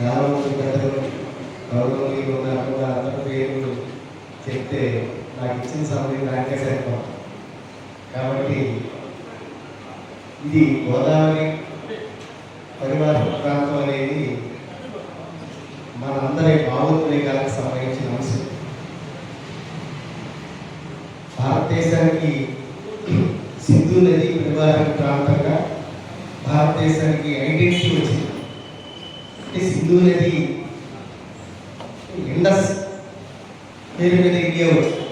చాలా మంది పెద్దలు గౌరవనీయులు ఉన్నారు అందరి పేర్లు చెప్తే నాకు ఇచ్చిన సమయం నాకే సరిపోం కాబట్టి ఇది గోదావరి పరివార ప్రాంతం అనేది మనందరి భావోద్వేగాలకు సంబంధించిన అంశం. భారతదేశానికి సింధు నది పరివార ప్రాంతంగా భారతదేశానికి ఐడెంటిటీ వచ్చింది. సింధు నది ఇండస్ పేరు మీద ఇండియా వచ్చింది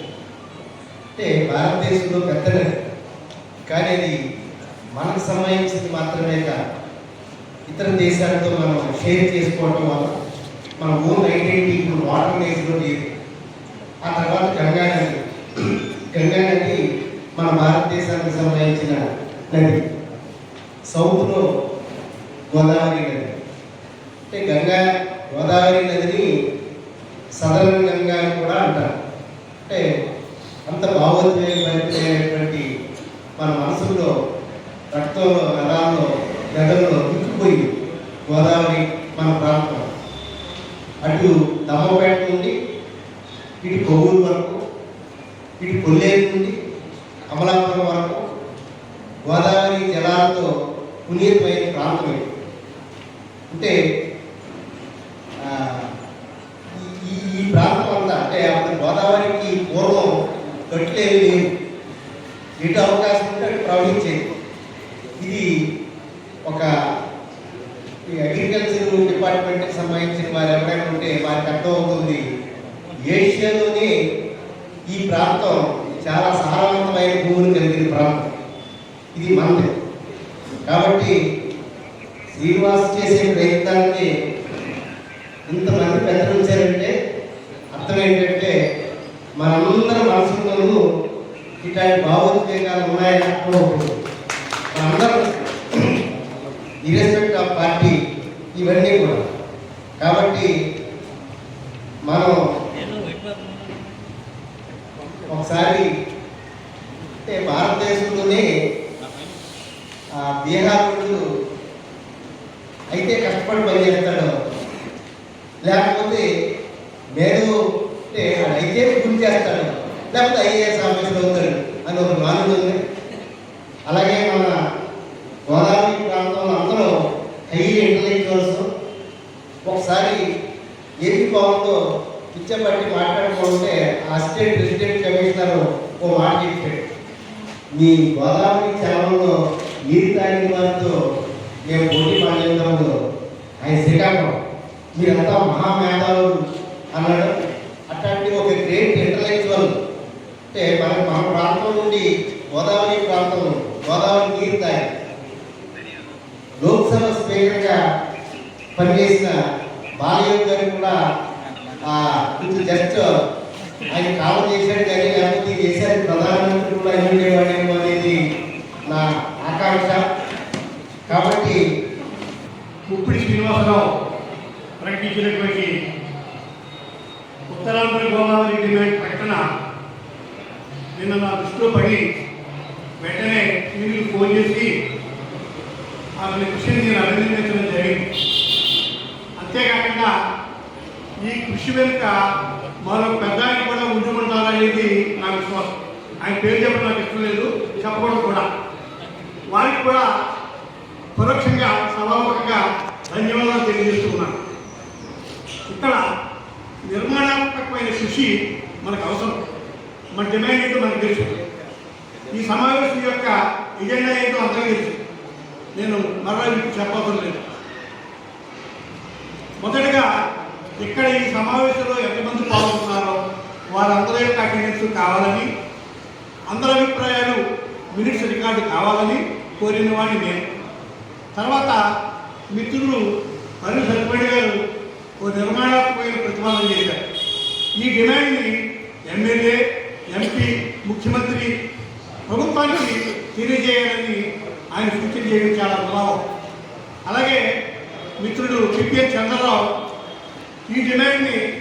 అంటే భారతదేశంలో పెద్ద నది కానీ అది మనకు సంబంధించింది మాత్రమే కాదు. ఇతర దేశాలతో మనం షేర్ చేసుకోవడం వల్ల మన ఓన్ ఐడెంటిటీ ఇప్పుడు వాటర్ నేజ్లో లేదు. ఆ తర్వాత గంగా నది. గంగా నది మన భారతదేశానికి సంబంధించిన నది. సౌత్లో గోదావరి నది. అంటే గంగా గోదావరి నదిని సదరన్ గంగా అని కూడా అంటారు. అంటే అంత భావోద్వేగమైనటువంటి మన మనసులో రక్తంలో నరాల్లో గదల్లో ఇంకిపోయి గోదావరి మన ప్రాంతం. అటు దమ్మపేట నుండి ఇటు కొవ్వూరు వరకు ఇటు కొల్లేరు నుండి అమలాపురం వరకు గోదావరి జలాలతో పునీతమైన ప్రాంతం ఇది. అంటే ఆ, ఈ- ఈ ఈ ప్రాంతం అంతా అంటే అప్పుడు గోదావరికి పూర్వం గట్లేవి లేవు ఎటు అవకాశం ఉంటే అటు ప్రవహించేది. ఇది ఒక ఈ అగ్రికల్చర్ డిపార్ట్మెంట్కి సంబంధించిన వారు ఎవరైనా ఉంటే వారికి అర్థమవుతుంది. ఏషియాలోనే ఈ ప్రాంతం చాలా సారవంతమైన భూములు కలిగిన ప్రాంతం. ఇది మనది కాబట్టి శ్రీనివాస్ చేసే ప్రయత్నాన్ని ఇంతమంది పెద్దలు వచ్చారంటే అర్థం ఏంటంటే మనందరం మనసు ఇట్లాంటి భావోద్వేగాలు ఉన్నాయని అర్థం అవుతుంది ఇరెస్పెక్ట్ ఆఫ్ పార్టీ ఇవన్నీ కూడా. కాబట్టి మనం ఒకసారి అంటే భారతదేశంలోనే ఆ అయితే కష్టపడి పనిచేస్తాడు. లేకపోతే నేను అంటే అయితే గురి చేస్తాడు. లేకపోతే ఐఏఎస్ ఆఫీసర్ అవుతాడు అని ఒక నాలుగు ఉంది. అలాగే మన గోదావరి ప్రాంతంలో అందరూ హై ఇంటలెక్చువల్స్ ఒకసారి ఏపీ భవన్లో పిచ్చబట్టి మాట్లాడుకుంటే అసిస్టెంట్ రెసిడెంట్ కమిషనర్ ఓ మాట చెప్పాడు. మీ గోదావరి ఛానల్లో నీరు తాగిన వారితో మేము పోటీ పడేద్దాము ఆయన శ్రీకాకుళం. మీరంతా మహామేధావులు అన్నాడు. అట్లాంటి ఒక గ్రేట్ అంటే మన మన ప్రాంతం నుండి గోదావరి ప్రాంతం గోదావరి నీరు తాగి లోక్సభ స్పీకర్గా పనిచేసిన బాలయ్య గారు కూడా ఆ కొంచెం జస్ట్ ఆయన కాలం చేశాడు కానీ లేకపోతే చేశారు ప్రధానమంత్రి కూడా అయి అనేది నా ఆకాంక్ష. కాబట్టి ముప్పిడి శ్రీనివాసరావు ప్రకటించినటువంటి ఉత్తరాంధ్ర గోదావరి డిమాండ్ ప్రకటన నిన్న నా దృష్టిలో పడి వెంటనే మీరు ఫోన్ చేసి ఆమె కృషిని నేను అభినందించడం జరిగింది. అంతేకాకుండా ఈ కృషి వెనుక మరో పెద్ద ఆయన కూడా ఉంచుకుంటారనేది నా విశ్వాసం. ఆయన పేరు చెప్పడం నాకు ఇష్టం లేదు చెప్పకూడదు కూడా. వారికి కూడా పరోక్షంగా సభాముఖంగా ధన్యవాదాలు తెలియజేస్తున్నాను ఇక్కడ నిర్మాణాత్మకమైన కృషి మనకు అవసరం. మన డిమాండ్ ఏంటో మనకు తెలుసు. ఈ సమావేశం యొక్క ఎజెండా ఏంటో అందరికీ తెలుసు. నేను మరలా మీకు చెప్పవసరం లేదు. మొదటగా ఇక్కడ ఈ సమావేశంలో ఎంతమంది పాల్గొన్నారో వారందరి యొక్క అటెండెన్స్ కావాలని అందరి అభిప్రాయాలు మినిట్స్ రికార్డు కావాలని కోరిన వాడిని నేను. తర్వాత మిత్రులు మరియు సరిపడి గారు ఓ నిర్మాణాత్మకమైన ప్రతిపాదన చేశారు. ఈ డిమాండ్ని ఎమ్మెల్యే ఎంపీ ముఖ్యమంత్రి ప్రభుత్వానికి తెలియజేయాలని ఆయన సూచన చేయడం చాలా ప్రభావం అలాగే మిత్రుడు పిపిఎన్ చంద్రరావు ఈ డిమాండ్ని